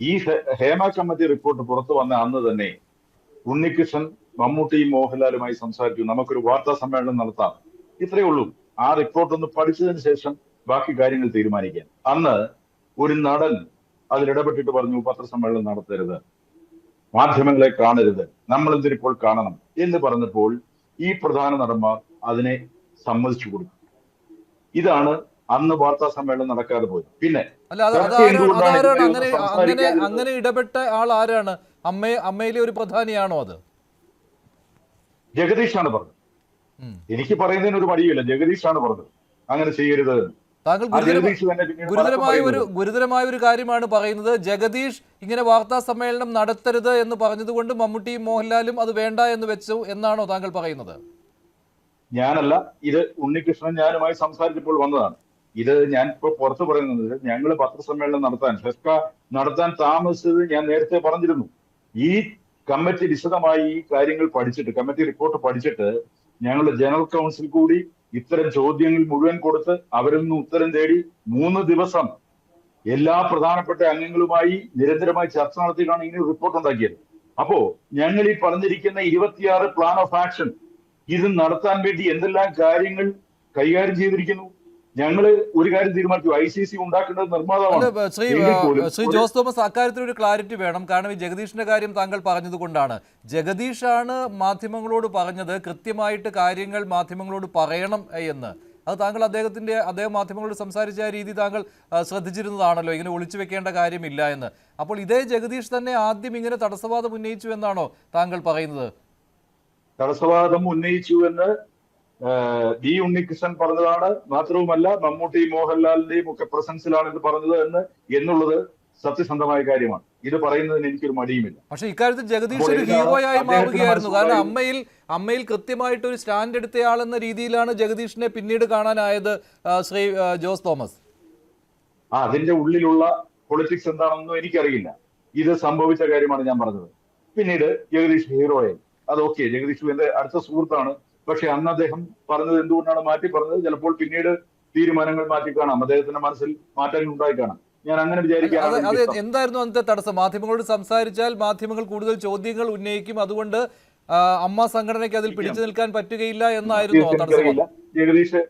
ഈ Hema committee report പുറത്തു വന്ന അന്ന് തന്നെ ഉണ്ണികൃഷ്ണൻ മമ്മൂട്ടിയും മോഹൻലാലുമായി സംസാരിച്ചു. നമുക്കൊരു വാർത്താ സമ്മേളനം നടത്താം. ഇത്രയേ ഉള്ളൂ. ആ റിപ്പോർട്ട് ഒന്ന് പഠിച്ചതിന് ശേഷം ബാക്കി കാര്യങ്ങൾ തീരുമാനിക്കാൻ അന്ന് ഒരു നടൻ അതിൽ ഇടപെട്ടിട്ട് പറഞ്ഞു പത്രസമ്മേളനം നടത്തരുത്. മാധ്യമങ്ങളെ കാണരുത്. നമ്മൾ എന്തിനിപ്പോൾ കാണണം എന്ന് പറഞ്ഞപ്പോൾ ഈ പ്രധാന നടന്മാർ അതിനെ സമ്മതിച്ചു കൊടുക്കും ഇതാണ് അന്ന് വാർത്താ സമ്മേളനം നടക്കാതെ പോയി. പിന്നെ അങ്ങനെ അങ്ങനെ ഇടപെട്ട ആൾ ആരാണ്? അമ്മ അമ്മയിലെ ഒരു പ്രധാനിയാണോ അത്? ജഗദീഷാണ് പറഞ്ഞത്. എനിക്ക് പറയുന്നതിന് ഒരു മടിയില്ല ജഗദീഷാണ് പറഞ്ഞത്. അങ്ങനെ ചെയ്യരുത്. താങ്കൾ ഗുരുതരമായ ഒരു. ഗുരുതരമായ ഒരു കാര്യമാണ് പറയുന്നത്. ജഗദീഷ് ഇങ്ങനെ വാർത്താ സമ്മേളനം നടത്തരുത് എന്ന് പറഞ്ഞതുകൊണ്ട് മമ്മൂട്ടിയും മോഹൻലാലും അത് വേണ്ട എന്ന് വെച്ചു എന്നാണോ താങ്കൾ പറയുന്നത്? ഞാനല്ല. ഇത് ഉണ്ണികൃഷ്ണൻ ഞാനുമായി സംസാരിച്ചപ്പോൾ വന്നതാണ്. ഇത് ഞാൻ ഇപ്പോൾ പുറത്ത് പറയുന്നത് ഞങ്ങൾ പത്രസമ്മേളനം നടത്താൻ ഫെസ്ക നടത്താൻ താമസിച്ചത് ഞാൻ നേരത്തെ പറഞ്ഞിരുന്നു. ഈ കമ്മിറ്റി വിശദമായി ഈ കാര്യങ്ങൾ പഠിച്ചിട്ട് കമ്മിറ്റി റിപ്പോർട്ട് പഠിച്ചിട്ട് ഞങ്ങളുടെ ജനറൽ കൗൺസിൽ കൂടി ഇത്തരം ചോദ്യങ്ങൾ മുഴുവൻ കൊടുത്ത് അവരിൽ നിന്ന് ഉത്തരം തേടി മൂന്ന് ദിവസം എല്ലാ പ്രധാനപ്പെട്ട അംഗങ്ങളുമായി നിരന്തരമായി ചർച്ച നടത്തിയിട്ടാണ് ഇങ്ങനെ റിപ്പോർട്ട് ഉണ്ടാക്കിയത്. അപ്പോ ഞങ്ങൾ ഈ പറഞ്ഞിരിക്കുന്ന ഇരുപത്തിയാറ് പ്ലാൻ ഓഫ് ആക്ഷൻ ഇത് നടത്താൻ വേണ്ടി എന്തെല്ലാം കാര്യങ്ങൾ കൈകാര്യം ചെയ്തിരിക്കുന്നു? ഞങ്ങൾ ഒരു കാര്യം തീരുമാനിച്ചു. ഐ സി സി ഉണ്ടാക്കേണ്ടത് നിർമ്മാതാവാണ്. ശ്രീ ശ്രീ ജോസ് തോമസ് അക്കാര്യത്തിൽ ഒരു ക്ലാരിറ്റി വേണം. കാരണം ഈ ജഗദീഷിന്റെ കാര്യം താങ്കൾ പറഞ്ഞത് കൊണ്ടാണ് ജഗദീഷാണ് മാധ്യമങ്ങളോട് പറഞ്ഞത്. കൃത്യമായിട്ട് കാര്യങ്ങൾ മാധ്യമങ്ങളോട് പറയണം എന്ന്. അത് താങ്കൾ അദ്ദേഹത്തിന്റെ അദ്ദേഹം മാധ്യമങ്ങളോട് സംസാരിച്ച ആ രീതി താങ്കൾ ശ്രദ്ധിച്ചിരുന്നതാണല്ലോ. ഇങ്ങനെ ഒളിച്ചു വെക്കേണ്ട കാര്യമില്ല എന്ന്. അപ്പോൾ ഇതേ ജഗദീഷ് തന്നെ ആദ്യം ഇങ്ങനെ തടസ്സവാദം ഉന്നയിച്ചു എന്നാണോ താങ്കൾ പറയുന്നത്? തടസ്സവാദം ഉന്നയിച്ചു എന്ന് ഡി ഉണ്ണികൃഷ്ണൻ പറഞ്ഞതാണ്. മാത്രവുമല്ല മമ്മൂട്ടി മോഹൻലാലിന്റെയും ഒക്കെ പ്രസൻസിലാണ് ഇത് പറഞ്ഞത് എന്ന് എന്നുള്ളത് സത്യസന്ധമായ കാര്യമാണ്. ഇത് പറയുന്നതിന് എനിക്കൊരു മടിയുമില്ല. പക്ഷെ ഇക്കാര്യത്തിൽ ജഗദീഷ് ഒരു ഹീറോയായി മാറുകയായിരുന്നു. കാരണം അമ്മയിൽ അമ്മയിൽ കൃത്യമായിട്ട് ഒരു സ്റ്റാൻഡ് എടുത്തയാളെന്ന രീതിയിലാണ് ജഗദീഷിനെ പിന്നീട് കാണാനായത് ശ്രീ ജോസ് തോമസ്. ആ അതിന്റെ ഉള്ളിലുള്ള പൊളിറ്റിക്സ് എന്താണെന്നും എനിക്കറിയില്ല. ഇത് സംഭവിച്ച കാര്യമാണ് ഞാൻ പറഞ്ഞത്. പിന്നീട് ജഗദീഷ് ഹീറോയായി അത് ഓക്കെ ജഗദീഷ് എന്റെ അടുത്ത സുഹൃത്താണ്. പക്ഷെ അന്ന് അദ്ദേഹം പറഞ്ഞത് എന്തുകൊണ്ടാണ് മാറ്റി പറഞ്ഞത്? ചിലപ്പോൾ പിന്നീട് തീരുമാനങ്ങൾ മാറ്റി കാണാം അദ്ദേഹത്തിന്റെ മനസ്സിൽ മാറ്റങ്ങൾ ഉണ്ടായി കാണാം ഞാൻ അങ്ങനെ അത് എന്തായിരുന്നു അന്നത്തെ തടസ്സം? മാധ്യമങ്ങളോട് സംസാരിച്ചാൽ മാധ്യമങ്ങൾ കൂടുതൽ ചോദ്യങ്ങൾ ഉന്നയിക്കും. അതുകൊണ്ട് അമ്മ സംഘടനയ്ക്ക് അതിൽ പിടിച്ചു നിൽക്കാൻ പറ്റുകയില്ല എന്നായിരുന്നു തടസ്സം. ജഗദീഷ്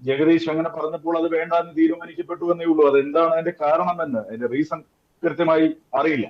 ജഗദീഷ് അങ്ങനെ പറഞ്ഞപ്പോൾ അത് വേണ്ടാന്ന് തീരുമാനിക്കപ്പെട്ടു എന്നേ ഉള്ളൂ. അത് എന്താണ് അതിന്റെ കാരണമെന്ന്? അതിന്റെ റീസൺ കൃത്യമായി അറിയില്ല.